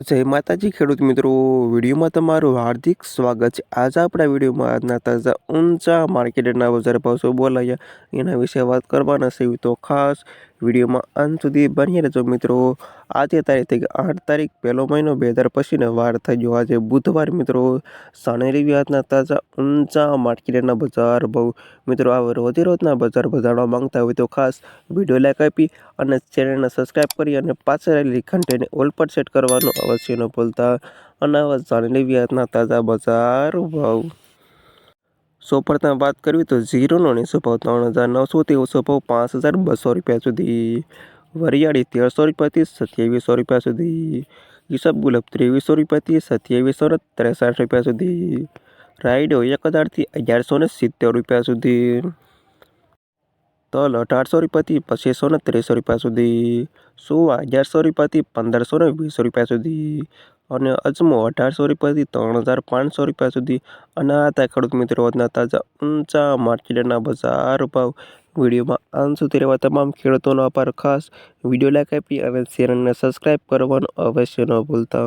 જય માતાજી, ખેડૂત મિત્રો. વિડીયોમાં તમારું હાર્દિક સ્વાગત છે. આજે આપણા વિડીયોમાં આજના તાજા, ઊંચા માર્કેટના બજાર ભાવ શું બોલાયા, એના વિશે વાત કરવાના છે. તો ખાસ વિડીયોમાં અંત સુધી બની રહેજો મિત્રો. આજે તારીખ થઈ આઠ તારીખ, પહેલો મહિનો બે હજાર પછીને વાર થઈ ગયો. આજે બુધવાર મિત્રો સાણેરી વ્યાજના તાજા, ઊંચા માર્કેટના બજાર ભાવ. મિત્રો આ રોજે રોજના બજાર જાણવા માંગતા હોય તો ખાસ વીડિયો લાઈક આપી અને ચેનલને સબસ્ક્રાઈબ કરી અને પાછળ રહેલી ઘંટેને ઓલ પર સેટ કરવાનું અવશ્ય ન ભૂલતા અને આવા જાણી વ્યાજના તાજા બજાર ભાવ સો પર વાત કરવી તો ઝીરોનો નીચો ભાવ ત્રણ હજાર નવસોથી ઓછો ભાવ પાંચ હજાર બસો રૂપિયા સુધી. વરિયાળી તેરસો રૂપિયાથી સત્યાવીસો રૂપિયા સુધી. ઈસબ ગુલાબ ત્રેવીસો રૂપિયાથી સત્યાવીસો ને ત્રેસઠ રૂપિયા સુધી. રાઈડો એક હજારથી અગિયારસો ને સિત્તેર રૂપિયા સુધી. તલ અઢારસો રૂપિયાથી પચીસો ને ત્રીસો રૂપિયા સુધી સુવા અગિયારસો રૂપિયાથી પંદરસો ને વીસ રૂપિયા સુધી અને અજમો અઢારસો રૂપિયાથી ત્રણ હજાર પાંચસો રૂપિયા સુધી. અને આ હતા ખેડૂત મિત્રો આજના તાજા ઊંચા માર્કેટના બજાર ભાવ. વિડીયોમાં અંત સુધી રહેવા તમામ ખેડૂતોનો આભાર. ખાસ વીડિયો લાઈક આપી અને ચેનલને સબસ્ક્રાઈબ કરવાનું અવશ્ય ન ભૂલતા.